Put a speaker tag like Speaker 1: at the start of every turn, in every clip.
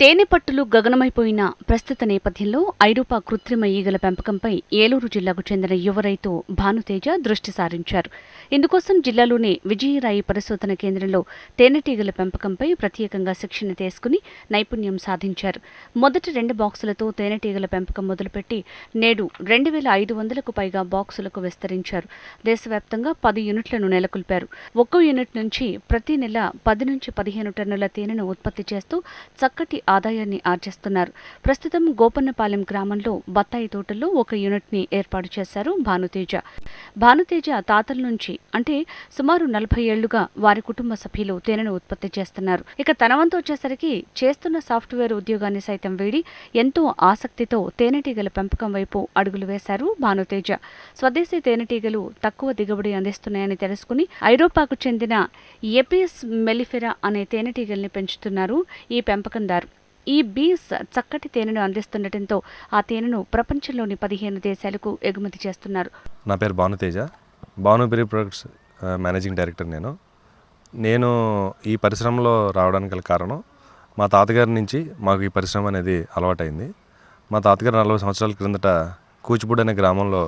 Speaker 1: తేనెపట్టులు గగనమైపోయిన ప్రస్తుత నేపథ్యంలో ఐరోపా కృత్రిమ ఈగల పెంపకంపై ఏలూరు జిల్లాకు చెందిన యువ రైతు భానుతేజ దృష్టి సారించారు. ఇందుకోసం జిల్లాలోని విజయరాయి పరిశోధన కేంద్రంలో తేనెటీగల పెంపకంపై ప్రత్యేకంగా శిక్షణ తీసుకుని నైపుణ్యం సాధించారు. మొదటి రెండు బాక్సులతో తేనెటీగల పెంపకం మొదలుపెట్టి నేడు రెండు వేల ఐదు వందలకు పైగా బాక్సులకు విస్తరించారు. దేశవ్యాప్తంగా పది యూనిట్లను నెలకొల్పారు. ఒక్కో యూనిట్ నుంచి ప్రతి నెల పది నుంచి పదిహేను టన్నుల తేనెను ఉత్పత్తి చేస్తూ చక్కటి ఆదాయాన్ని ఆర్జిస్తున్నారు. ప్రస్తుతం గోపన్నపాలెం గ్రామంలో బత్తాయి తోటల్లో ఒక యూనిట్ని ఏర్పాటు చేశారు భానుతేజ. భానుతేజ తాతల నుంచి అంటే సుమారు నలభై ఏళ్ళుగా వారి కుటుంబ సభ్యులు తేనెను ఉత్పత్తి చేస్తున్నారు. ఇక తనవంతు వచ్చేసరికి చేస్తున్న సాఫ్ట్వేర్ ఉద్యోగాన్ని సైతం వీడి ఎంతో ఆసక్తితో తేనెటీగల పెంపకం వైపు అడుగులు వేశారు భానుతేజ. స్వదేశీ తేనెటీగలు తక్కువ దిగుబడి అందిస్తున్నాయని తెలుసుకుని ఐరోపాకు చెందిన ఎపిస్ మెలిఫెరా అనే తేనెటీగల్ని పెంచుతున్నారు ఈ పెంపకందారు. ఈ బీస్ చక్కటి తేనెను అందిస్తుండటంతో ఆ తేనెను ప్రపంచంలోని పదిహేను దేశాలకు ఎగుమతి చేస్తున్నారు.
Speaker 2: నా పేరు Bhanuteja Bhanuberi products managing director నేను. నేను ఈ పరిశ్రమలో రావడానికి గల కారణం మా తాతగారి నుంచి మాకు ఈ పరిశ్రమ అనేది అలవాటైంది. మా తాతగారు నలభై సంవత్సరాల క్రిందట కూచిపూడి అనే గ్రామంలో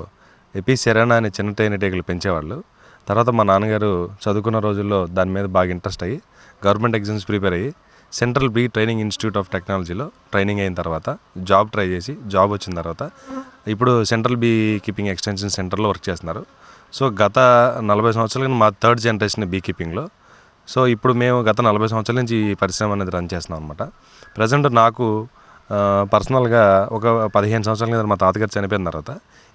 Speaker 2: ఎపి సెరానా అనే చిన్న తేనెటీగలు పెంచేవాళ్ళు. తర్వాత మా నాన్నగారు చదువుకున్న రోజుల్లో దాని మీద బాగా ఇంట్రెస్ట్ అయ్యి గవర్నమెంట్ ఎగ్జామ్స్ ప్రిపేర్ అయ్యి central bee training institute of టెక్నాలజీలో ట్రైనింగ్ అయిన తర్వాత జాబ్ ట్రై చేసి జాబ్ వచ్చిన తర్వాత ఇప్పుడు సెంట్రల్ బీ కీపింగ్ ఎక్స్టెన్షన్ సెంటర్లో వర్క్ చేస్తున్నారు. సో గత నలభై సంవత్సరాలు మా థర్డ్ జనరేషన్ బీ కీపింగ్లో. సో ఇప్పుడు మేము గత నలభై సంవత్సరాల నుంచి ఈ పరిశ్రమ అనేది రన్ చేస్తున్నాం అనమాట ప్రజెంట్ నాకు పర్సనల్గా ఒక పదిహేను సంవత్సరాల కింద మా తాతగారు చనిపోయిన తర్వాత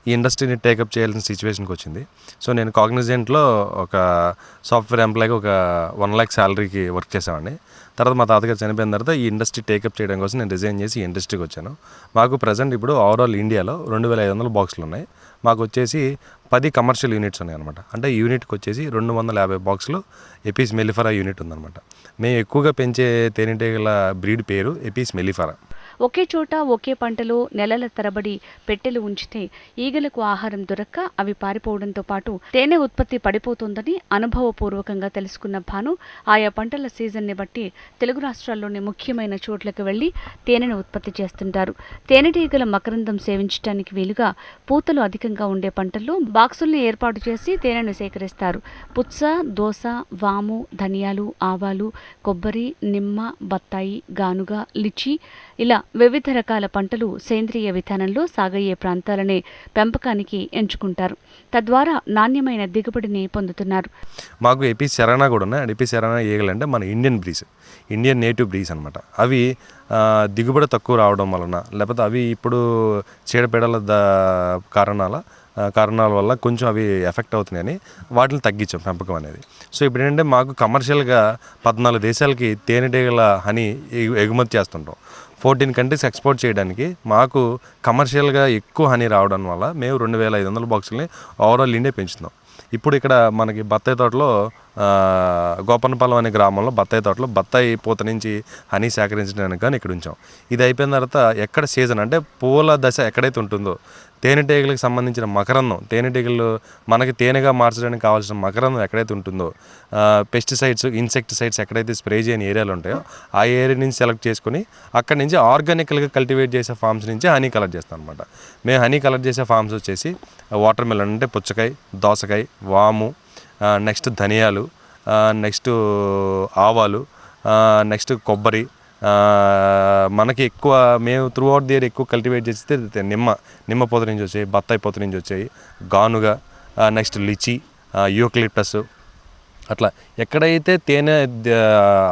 Speaker 2: ఈ ఇండస్ట్రీని టేకప్ చేయాల్సిన సిచ్యువేషన్కి వచ్చింది. సో నేను కాగ్నిజెంట్లో ఒక సాఫ్ట్వేర్ ఎంప్లాయ్గా ఒక వన్ ల్యాక్ శాలరీకి వర్క్ చేసామండి తర్వాత మా తాతగారు చనిపోయిన తర్వాత ఈ ఇండస్ట్రీ టేకప్ చేయడం కోసం నేను రిజైన్ చేసి ఈ ఇండస్ట్రీకి వచ్చాను. మాకు ప్రజెంట్ ఇప్పుడు ఓవరాల్ ఇండియాలో రెండు వేల ఐదు వందల బాక్సులు ఉన్నాయి. మాకు వచ్చేసి పది కమర్షియల్ యూనిట్స్ ఉన్నాయి అనమాట అంటే యూనిట్కి వచ్చేసి రెండు వందల యాభై బాక్సులు ఎపీస్ మెలిఫరా యూనిట్ ఉందన్నమాట. మేము ఎక్కువగా పెంచే తేనెటీగల బ్రీడ్ పేరు ఎపీస్ మెలిఫరా
Speaker 1: ఒకే చోట ఒకే పంటలో నెలల తరబడి పెట్టెలు ఉంచితే ఈగలకు ఆహారం దొరక్క అవి పారిపోవడంతో పాటు తేనె ఉత్పత్తి పడిపోతుందని అనుభవపూర్వకంగా తెలుసుకున్న భాను ఆయా పంటల సీజన్ని బట్టి తెలుగు రాష్ట్రాల్లోని ముఖ్యమైన చోట్లకు వెళ్ళి తేనెను ఉత్పత్తి చేస్తుంటారు. తేనెటీగల మకరందం సేవించడానికి వీలుగా పూతలు అధికంగా ఉండే పంటల్లో బాక్సుల్ని ఏర్పాటు చేసి తేనెను సేకరిస్తారు. పుచ్చ దోస వాము ధనియాలు ఆవాలు కొబ్బరి నిమ్మ బత్తాయి గానుగ లిచి ఇలా వివిధ రకాల పంటలు సేంద్రియ విధానంలో సాగయ్యే ప్రాంతాలనే పెంపకానికి ఎంచుకుంటారు. తద్వారా నాణ్యమైన దిగుబడిని పొందుతున్నారు.
Speaker 2: మాకు ఏపీ శరణా కూడా ఉన్నాయి. అండ్ ఎపీ శరణా మన Indian breeds Indian native breeds అనమాట అవి దిగుబడి తక్కువ రావడం వలన లేకపోతే అవి ఇప్పుడు చీడపీడల ద కారణాల కారణాల వల్ల కొంచెం అవి ఎఫెక్ట్ అవుతున్నాయని వాటిని తగ్గించాం పెంపకం అనేది. సో ఇప్పుడు ఏంటంటే మాకు కమర్షియల్గా పద్నాలుగు దేశాలకి తేనెటీగల హనీ ఎగు- ఎగుమతి చేస్తుంటాం. ఫోర్టీన్ కంట్రీస్ ఎక్స్పోర్ట్ చేయడానికి మాకు కమర్షియల్గా ఎక్కువ హనీ రావడం వల్ల మేము రెండు వేల ఐదు వందల బాక్సుల్ని ఓవరాల్ ఇండియా పెంచుతున్నాం. ఇప్పుడు ఇక్కడ మనకి బత్తాయి తోటలో గోపనపాలెం గోపన్నపాలెం అనే గ్రామంలో బత్తాయి తోటలో బత్తాయి పూత నుంచి హనీ సేకరించడానికి కానీ ఇక్కడ ఉంచాం. ఇది అయిపోయిన తర్వాత ఎక్కడ సీజన్ అంటే పూల దశ ఎక్కడైతే ఉంటుందో తేనెటీగలకు సంబంధించిన మకరందం. తేనెటీగలు మనకి తేనెగా మార్చడానికి కావాల్సిన మకరందం ఎక్కడైతే ఉంటుందో పెస్టిసైడ్స్ ఇన్సెక్టిసైడ్స్ ఎక్కడైతే స్ప్రే చేయని ఏరియాలు ఉంటాయో ఆ ఏరియా నుంచి సెలెక్ట్ చేసుకుని అక్కడి నుంచి ఆర్గానికల్గా కల్టివేట్ చేసే ఫార్మ్స్ నుంచి హనీ కలెక్ట్ చేస్తాం అనమాట మేము హనీ కలెక్ట్ చేసే ఫామ్స్ వచ్చేసి వాటర్ మెలన్ అంటే పుచ్చకాయ దోసకాయ వాము నెక్స్ట్ ధనియాలు నెక్స్ట్ ఆవాలు నెక్స్ట్ కొబ్బరి మనకి ఎక్కువ మేము త్రూ అవుట్ ది ఇయర్ ఎక్కువ కల్టివేట్ చేస్తే నిమ్మ నిమ్మ పొద నుంచి వచ్చాయి బత్తాయి పొద నుంచి వచ్చాయి గానుగ నెక్స్ట్ లిచి యూక్లిప్టస్ అట్లా ఎక్కడైతే తేనె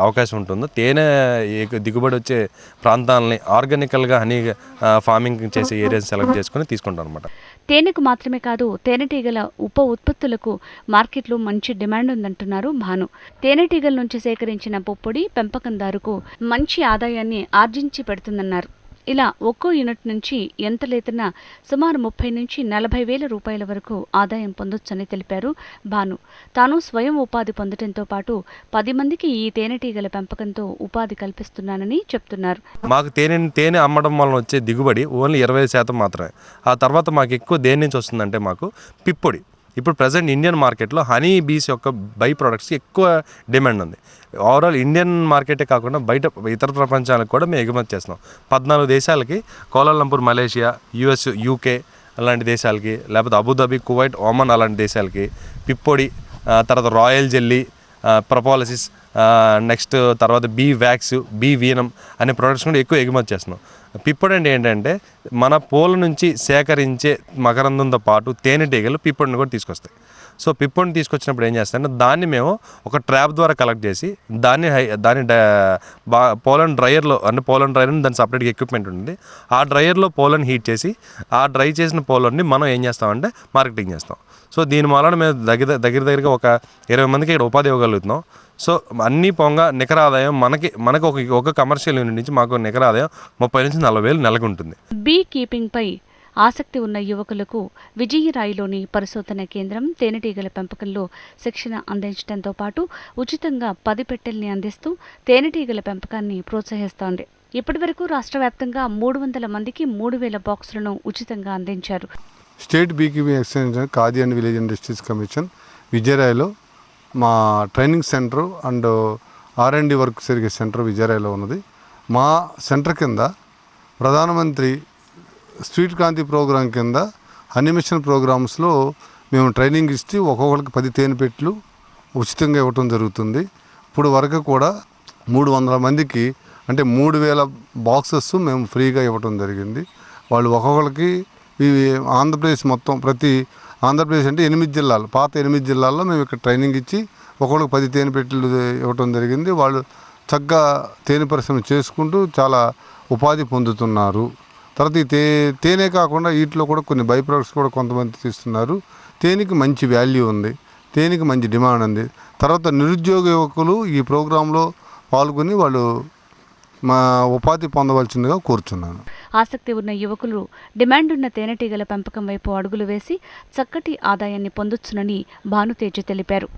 Speaker 2: అవకాశం ఉంటుందో తేనె దిగుబడి వచ్చే ప్రాంతాలని ఆర్గానికల్గా హనీ ఫార్మింగ్ చేసే ఏరియాస్ సెలెక్ట్ చేసుకొని తీసుకుంటాం అనమాట
Speaker 1: తేనెకు మాత్రమే కాదు తేనెటీగల ఉప ఉత్పత్తులకు మార్కెట్లో మంచి డిమాండ్ ఉందంటున్నారు భాను. తేనెటీగల నుంచి సేకరించిన పొప్పొడి పెంపకందారుకు మంచి ఆదాయాన్ని ఆర్జించి పెడుతుందన్నారు. ఇలా ఒక్కో యూనిట్ నుంచి ఎంత లేతున్నా సుమారు ముప్పై నుంచి నలభై వేల రూపాయల వరకు ఆదాయం పొందొచ్చని తెలిపారు భాను. తాను స్వయం ఉపాధి పొందడంతో పాటు పది మందికి ఈ తేనెటీగల పెంపకంతో ఉపాధి కల్పిస్తున్నానని చెప్తున్నారు.
Speaker 2: మాకు తేనె తేనె అమ్మడం వలన వచ్చే దిగుబడి ఓన్లీ ఇరవై శాతం మాత్రమే. ఆ తర్వాత మాకు ఎక్కువ దేని నుంచి వస్తుందంటే మాకు పిప్పొడి. ఇప్పుడు ప్రజెంట్ ఇండియన్ మార్కెట్లో హనీ బీస్ యొక్క బై ప్రొడక్ట్స్కి ఎక్కువ డిమాండ్ ఉంది. ఓవరాల్ ఇండియన్ మార్కెటే కాకుండా బయట ఇతర ప్రపంచాలకు కూడా మేము ఎగుమతి చేస్తున్నాం. పద్నాలుగు దేశాలకి కోలాలంపూర్ మలేషియా యుఎస్ యూకే అలాంటి దేశాలకి లేకపోతే అబుదాబి కువైట్ ఒమన్ అలాంటి దేశాలకి పిప్పొడి తర్వాత రాయల్ జెల్లీ ప్రపాలసిస్ నెక్స్ట్ తర్వాత బీ వ్యాక్స్ బీ వీనం అనే ప్రొడక్ట్స్ కూడా ఎక్కువ ఎగుమతి చేస్తున్నాం. పిప్పొడి అంటే ఏంటంటే మన పూల నుంచి సేకరించే మకరందంతో పాటు తేనెటీగలు పిప్పడిని కూడా తీసుకొస్తాయి. సో పిప్పడిని తీసుకొచ్చినప్పుడు ఏం చేస్తారంటే దాన్ని మేము ఒక ట్రాప్ ద్వారా కలెక్ట్ చేసి దాన్ని హై దాన్ని బా పోలన్ డ్రైయర్లో అంటే పోలన్ డ్రయర్ అని దాని సపరేట్గా ఎక్విప్మెంట్ ఉంటుంది. ఆ డ్రైయర్లో పోలన్ హీట్ చేసి ఆ డ్రై చేసిన పోలన్ని మనం ఏం చేస్తామంటే మార్కెటింగ్ చేస్తాం. సో దీని వలన మేము దగ్గర దగ్గర దగ్గరగా ఒక ఇరవై మందికి ఇక్కడ ఉపాధి ఇవ్వగలుగుతున్నాం. సో అన్నీ పొంగ నికర ఆదాయం మనకి మనకు ఒక ఒక కమర్షియల్ యూనిట్ నుంచి మాకు నికర ఆదాయం ముప్పై నుంచి నలభై వేలు నెలకు ఉంటుంది
Speaker 1: బీ కీపింగ్పై ఆసక్తి ఉన్న యువకులకు విజయరాయిలోని పరిశోధన కేంద్రం తేనెటీగల పెంపకంలో శిక్షణ అందించడంతో పాటు ఉచితంగా పది పెట్టెల్ని అందిస్తూ తేనెటీగల పెంపకాన్ని ప్రోత్సహిస్తోంది. ఇప్పటివరకు రాష్ట్ర వ్యాప్తంగా మూడు వందల మందికి మూడు వేల బాక్సులను ఉచితంగా అందించారు.
Speaker 3: State beekeeping extension Khadi and village industries commission విజయరాయలో మా training centre and R and D work జరిగే సెంటర్ విజయరాయలో ఉన్నది. మా సెంటర్ కింద ప్రధానమంత్రి స్వీట్ క్రాంతి ప్రోగ్రాం కింద అనిమేషన్ ప్రోగ్రామ్స్లో మేము ట్రైనింగ్ ఇచ్చి ఒక్కొక్కరికి పది తేనెపెట్లు ఉచితంగా ఇవ్వటం జరుగుతుంది. ఇప్పుడు వరకు కూడా మూడు వందల మందికి అంటే మూడు వేల బాక్సెస్ మేము ఫ్రీగా ఇవ్వటం జరిగింది. వాళ్ళు ఒక్కొక్కరికి ఇవి ఆంధ్రప్రదేశ్ మొత్తం ప్రతి ఆంధ్రప్రదేశ్ అంటే ఎనిమిది జిల్లాలు పాత ఎనిమిది జిల్లాల్లో మేము ఇక్కడ ట్రైనింగ్ ఇచ్చి ఒక్కొక్కరికి పది తేనె పెట్టెలు ఇవ్వటం జరిగింది. వాళ్ళు చక్కగా తేనె పరిశ్రమ చేసుకుంటూ చాలా ఉపాధి పొందుతున్నారు. తర్వాత ఈ తే తేనె కాకుండా వీటిలో కూడా కొన్ని బై ప్రొడక్ట్స్ కూడా కొంతమంది తీస్తున్నారు. తేనెకి మంచి వాల్యూ ఉంది. తేనెకి మంచి డిమాండ్ ఉంది. తర్వాత నిరుద్యోగ యువకులు ఈ ప్రోగ్రాంలో పాల్గొని వాళ్ళు మా ఉపాధి పొందవలసిందిగా కోరుచున్నాను.
Speaker 1: ఆసక్తి ఉన్న యువకులు డిమాండ్ ఉన్న తేనెటీగల పెంపకం వైపు అడుగులు వేసి చక్కటి ఆదాయాన్ని పొందొచ్చునని భానుతేజ తెలిపారు.